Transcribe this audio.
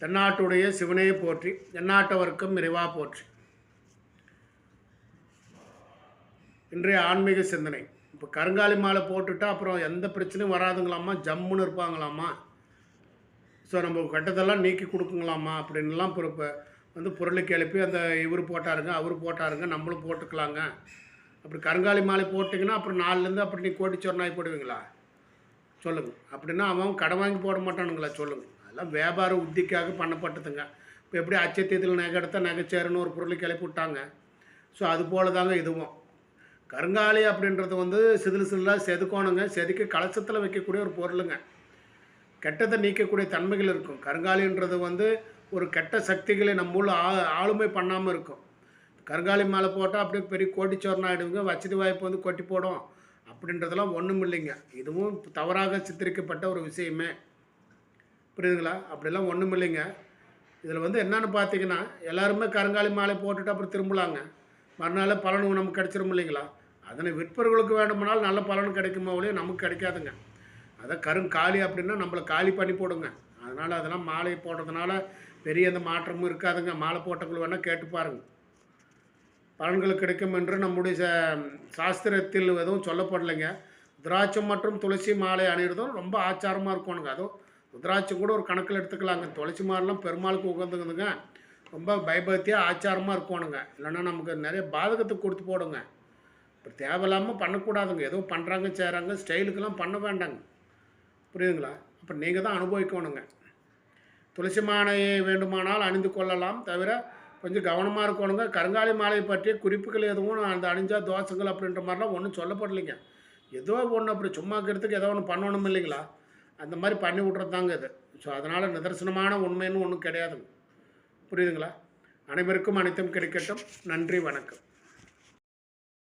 தென்னாட்டுடைய சிவனையை போற்றி தென்னாட்டவர்க்கும் இறைவா போற்றி. இன்றைய ஆன்மீக சிந்தனை. இப்போ கருங்காலி மாலை போட்டுட்டா அப்புறம் எந்த பிரச்சனையும் வராதுங்களாமா ஜம்முன்னு இருப்பாங்களாமா ஸோ நம்ம கட்டத்தெல்லாம் நீக்கி கொடுக்குங்களாமா அப்படின்லாம் இப்போ வந்து பொருளுக்கு எழுப்பி அந்த இவர் போட்டாருங்க அவர் போட்டாருங்க நம்மளும் போட்டுக்கலாங்க. அப்படி கருங்காலி மாலை போட்டிங்கன்னா அப்புறம் நாலுலேருந்து அப்படி நீ கோட்டிச்சொர்னாய் போடுவீங்களா? சொல்லுங்கள் அப்படின்னா அவன் கடன் வாங்கி போட மாட்டானுங்களா சொல்லுங்கள் அதெல்லாம் வியாபார உத்திக்காக பண்ணப்பட்டதுங்க. இப்போ எப்படி அச்சத்தியத்தில் நகை எடுத்தால் நகைச்சேருன்னு ஒரு பொருளை கிளப்பி விட்டாங்க. ஸோ அது போல தாங்க இதுவும். கருங்காலி அப்படின்றது வந்து சிதில் சிதிலாக செதுக்கோணுங்க. செதுக்கி கலசத்தில் வைக்கக்கூடிய ஒரு பொருளுங்க. கெட்டதை நீக்கக்கூடிய தன்மைகள் இருக்கும். கருங்காலின்றது வந்து ஒரு கெட்ட சக்திகளை நம்முள்ள ஆ ஆளுமை பண்ணாமல் இருக்கும். கருங்காலி மேலே போட்டால் அப்படியே பெரிய கோட்டிச்சோரன் ஆகிடுங்க வசதி வாய்ப்பு வந்து கொட்டி போடும். அப்படின்றதெல்லாம் ஒன்றும் இல்லைங்க இதுவும் தவறாக சித்தரிக்கப்பட்ட ஒரு விஷயமே. புரியுதுங்களா? அப்படிலாம் ஒன்றும் இல்லைங்க. இதில் வந்து என்னென்னு பார்த்தீங்கன்னா எல்லாருமே கருங்காலி மாலை போட்டுட்டு அப்புறம் திரும்பலாங்க. மறுநாள் பலன் நமக்கு கிடச்சிரும் இல்லைங்களா? அதனை விற்பவர்களுக்கு வேண்டுமானால் நல்ல பலன் கிடைக்குமா ஒழிய நமக்கு கிடைக்காதுங்க. அதான் கருங்காலி அப்படின்னா நம்மளை காலி பண்ணி போடுங்க. அதனால் அதெல்லாம் மாலை போடுறதுனால பெரிய எந்த மாற்றமும் இருக்காதுங்க. மாலை போட்டவங்களை வேணால் கேட்டு பாருங்கள் பலன்கள் கிடைக்கும் என்று நம்முடைய சாஸ்திரத்தில் எதுவும் சொல்லப்படலைங்க. திராட்சம் மற்றும் துளசி மாலை அணிகிறதும் ரொம்ப ஆச்சாரமாக இருக்கணுங்க. அதுவும் ருத்ராட்சம் கூட ஒரு கணக்கில் எடுத்துக்கலாங்க. துளசி மாலைலாம் பெருமாளுக்கு உகந்துக்குதுங்க ரொம்ப பயபக்தியாக ஆச்சாரமாக இருக்கணுங்க. இல்லைன்னா நமக்கு நிறைய பாதகத்தை கொடுத்து போடுங்க. இப்போ தேவையில்லாமல் பண்ணக்கூடாதுங்க. ஏதோ பண்ணுறாங்க செய்கிறாங்க ஸ்டைலுக்கெல்லாம் பண்ண வேண்டாங்க. புரியுதுங்களா? அப்போ நீங்கள் தான் அனுபவிக்கணுங்க. துளசி மாலையை வேண்டுமானால் அணிந்து கொள்ளலாம். தவிர கொஞ்சம் கவனமாக இருக்கணுங்க. கருங்காலி மாலையை பற்றிய குறிப்புகள் எதுவும் அந்த அணிஞ்சா தோசைகள் அப்படின்ற மாதிரிலாம் ஒன்றும் சொல்லப்படலைங்க. ஏதோ ஒன்று அப்படி சும்மா இருக்கிறதுக்கு ஏதோ ஒன்று பண்ணணும் இல்லைங்களா அந்த மாதிரி பண்ணி விட்றது தாங்க இது. ஸோ அதனால் நிதர்சனமான உண்மைன்னு ஒன்றும் கிடையாதுங்க புரியுதுங்களா? அனைவருக்கும் அனைத்தும் கிடைக்கட்டும். நன்றி வணக்கம்.